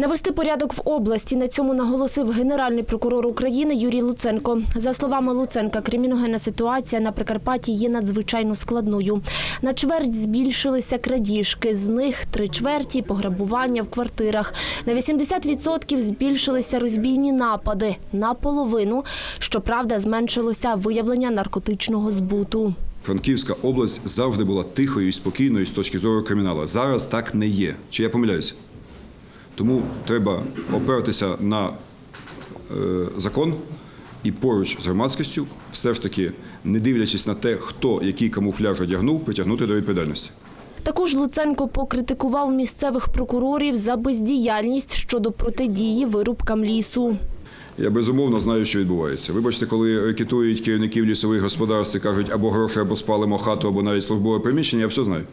Навести порядок в області на цьому наголосив генеральний прокурор України Юрій Луценко. За словами Луценка, криміногенна ситуація на Прикарпатті є надзвичайно складною. На чверть збільшилися крадіжки, з них три чверті пограбування в квартирах. На 80% збільшилися розбійні напади. Наполовину, щоправда, зменшилося виявлення наркотичного збуту. Франківська область завжди була тихою і спокійною з точки зору криміналу. Зараз так не є. Чи я помиляюся? Тому треба опертися на е, закон і поруч з громадськістю, все ж таки, не дивлячись на те, хто який камуфляж одягнув, притягнути до відповідальності. Також Луценко покритикував місцевих прокурорів за бездіяльність щодо протидії вирубкам лісу. Я безумовно знаю, що відбувається. Вибачте, коли рекетують керівників лісових господарств і кажуть або гроші, або спалимо хату, або навіть службове приміщення, я все знаю.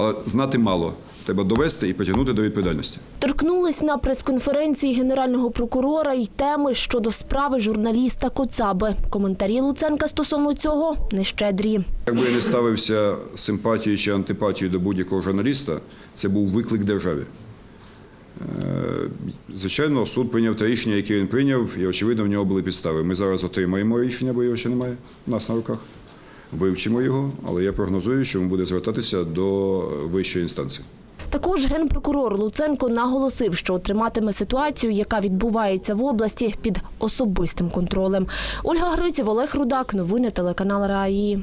Але знати мало. Треба довести і притягнути до відповідальності. Торкнулись на прес-конференції генерального прокурора й теми щодо справи журналіста Коцаби. Коментарі Луценка стосовно цього нещедрі. Якби я не ставився симпатією чи антипатією до будь-якого журналіста, це був виклик державі. Е, Звичайно, суд прийняв те рішення, яке він прийняв, і очевидно, в нього були підстави. Ми зараз отримаємо рішення, бо його ще немає у нас на руках. Вивчимо його, але я прогнозую, що він буде звертатися до вищої інстанції. Також генпрокурор Луценко наголосив, що триматиме ситуацію, яка відбувається в області, під особистим контролем. Ольга Гриців, Олег Рудак, новини телеканал РАІ.